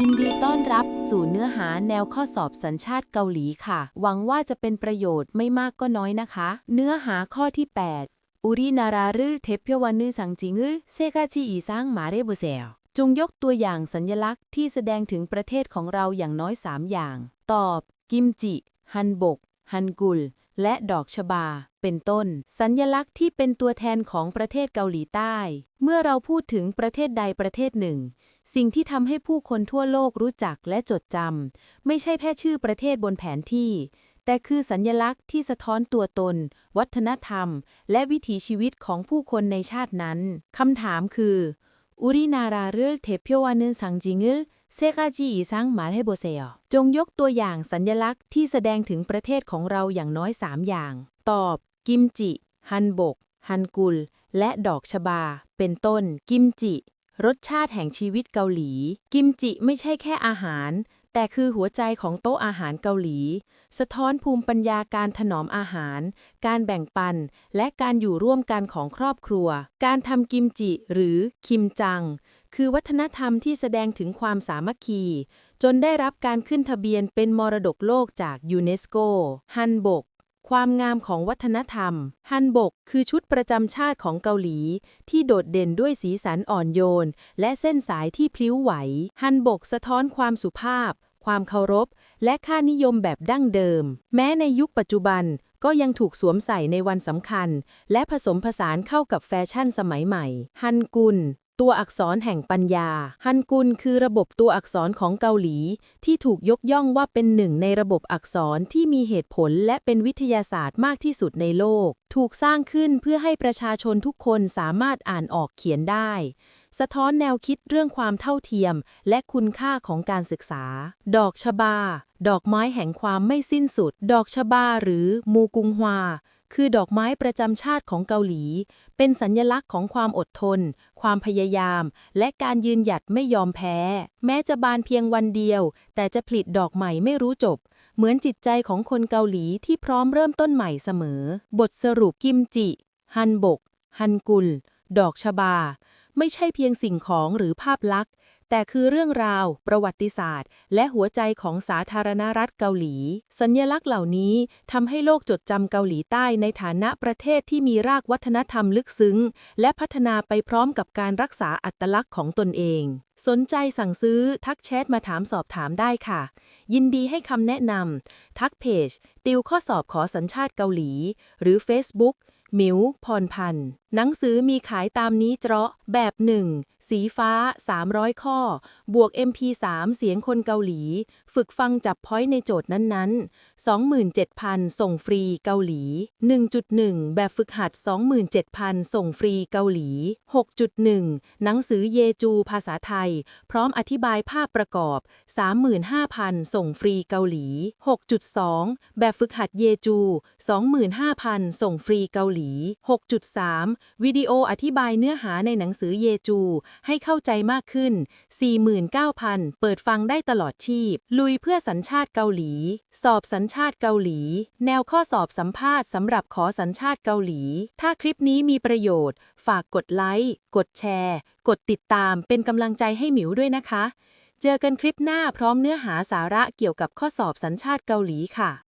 ยินดีต้อนรับสู่เนื้อหาแนวข้อสอบสัญชาติเกาหลีค่ะ หวังว่าจะเป็นประโยชน์ไม่มากก็น้อยนะคะ เนื้อหาข้อที่ 8 อุรินารารือเทพยวันนืสังจิงือเซกาชิอีซังมาเรบุเซลจงยกตัวอย่างสัญลักษณ์ที่แสดงถึงประเทศของเราอย่างน้อย 3 อย่าง ตอบ กิมจิ ฮันบก ฮันกุล และดอกชบา เป็นต้น สัญญลักษณ์ที่เป็นตัวแทนของประเทศเกาหลีใต้ เมื่อเราพูดถึงประเทศใดประเทศหนึ่ง สิ่งที่ทำให้ผู้คนทั่วโลกรู้จักและจดจำไม่ใช่แค่ชื่อประเทศบนแผนที่ แต่คือสัญญลักษณ์ที่สะท้อนตัวตน วัฒนธรรม และวิถีชีวิตของผู้คนในชาตินั้นคำถามคืออุรินาราเรลเทพยวานึนสังจิงลเซกาจีอีซังมาให้โบเซอจงยกตัวอย่างสัญญลักษณ์ที่แสดงถึงประเทศของเราอย่างน้อย 3 อย่าง ตอบ กิมจิ ฮันบก ฮันกุล และดอกชบา เป็นต้น กิมจิ รสชาติแห่งชีวิตเกาหลี กิมจิไม่ใช่แค่อาหาร แต่คือหัวใจของโต๊ะอาหารเกาหลี สะท้อนภูมิปัญญาการถนอมอาหาร การแบ่งปัน และการอยู่ร่วมกันของครอบครัว การทำกิมจิหรือคิมจัง คือวัฒนธรรมที่แสดงถึงความสามัคคี จนได้รับการขึ้นทะเบียนเป็นมรดกโลกจากยูเนสโกฮันบก ความงามของวัฒนธรรม ฮันบก คือชุดประจำชาติของเกาหลี ที่โดดเด่นด้วยสีสันอ่อนโยน และเส้นสายที่พลิ้วไหว ฮันบกสะท้อนความสุภาพ ความเคารพ และค่านิยมแบบดั้งเดิม แม้ในยุคปัจจุบันก็ยังถูกสวมใส่ในวันสำคัญ และผสมผสานเข้ากับแฟชั่นสมัยใหม่ ฮันกุล ตัวอักษรแห่งปัญญา ฮันกุลคือระบบตัวอักษรของเกาหลี ที่ถูกยกย่องว่าเป็นหนึ่งในระบบอักษรที่มีเหตุผลและเป็นวิทยาศาสตร์มากที่สุดในโลก ถูกสร้างขึ้นเพื่อให้ประชาชนทุกคนสามารถอ่านออกเขียนได้ สะท้อนแนวคิดเรื่องความเท่าเทียม และคุณค่าของการศึกษา ดอกชบา ดอกไม้แห่งความไม่สิ้นสุด ดอกชบาหรือมูกุงฮวา คือดอกไม้ประจำชาติของเกาหลี เป็นสัญญลักษณ์ของความอดทน ความพยายาม และการยืนหยัดไม่ยอมแพ้ แม้จะบานเพียงวันเดียว แต่จะผลิตดอกใหม่ไม่รู้จบ เหมือนจิตใจของคนเกาหลีที่พร้อมเริ่มต้นใหม่เสมอ บทสรุปกิมจิ ฮันบก ฮันกุล ดอกชบา ไม่ใช่เพียงสิ่งของหรือภาพลักษณ์ แต่คือเรื่องราว ประวัติศาสตร์ และหัวใจของสาธารณรัฐเกาหลี สัญลักษณ์เหล่านี้ทำให้โลกจดจำเกาหลีใต้ในฐานะประเทศที่มีรากวัฒนธรรมลึกซึ้ง และพัฒนาไปพร้อมกับการรักษาอัตลักษณ์ของตนเอง สนใจสั่งซื้อทักแชทมาถามสอบถามได้ค่ะ ยินดีให้คำแนะนำทักเพจ ติวข้อสอบขอสัญชาติเกาหลี หรือ Facebook มิวพรพันธ์ หนังสือมีขายตามนี้เจาะแบบ 1 สีฟ้า 300 ข้อ บวก MP3 เสียงคนเกาหลี ฝึกฟังจับพอยในโจทย์นั้นๆ 27,000 ส่งฟรีเกาหลี 1.1 แบบฝึกหัด 27,000 ส่งฟรีเกาหลี 6.1 หนังสือเยจูภาษาไทย พร้อมอธิบายภาพประกอบ 35,000 ส่งฟรีเกาหลี 6.2 แบบฝึกหัดเยจู 25,000 ส่งฟรีเกาหลี 6.3วิดีโออธิบายเนื้อหาในหนังสือเยจู ให้เข้าใจมากขึ้น 49,000 เปิดฟังได้ตลอดชีพ ลุยเพื่อสัญชาติเกาหลี สอบสัญชาติเกาหลี แนวข้อสอบสัมภาษณ์สำหรับขอสัญชาติเกาหลี ถ้าคลิปนี้มีประโยชน์ ฝากกดไลค์ กดแชร์ กดติดตามเป็นกำลังใจให้หมิวด้วยนะคะ เจอกันคลิปหน้าพร้อมเนื้อหาสาระเกี่ยวกับข้อสอบสัญชาติเกาหลีค่ะ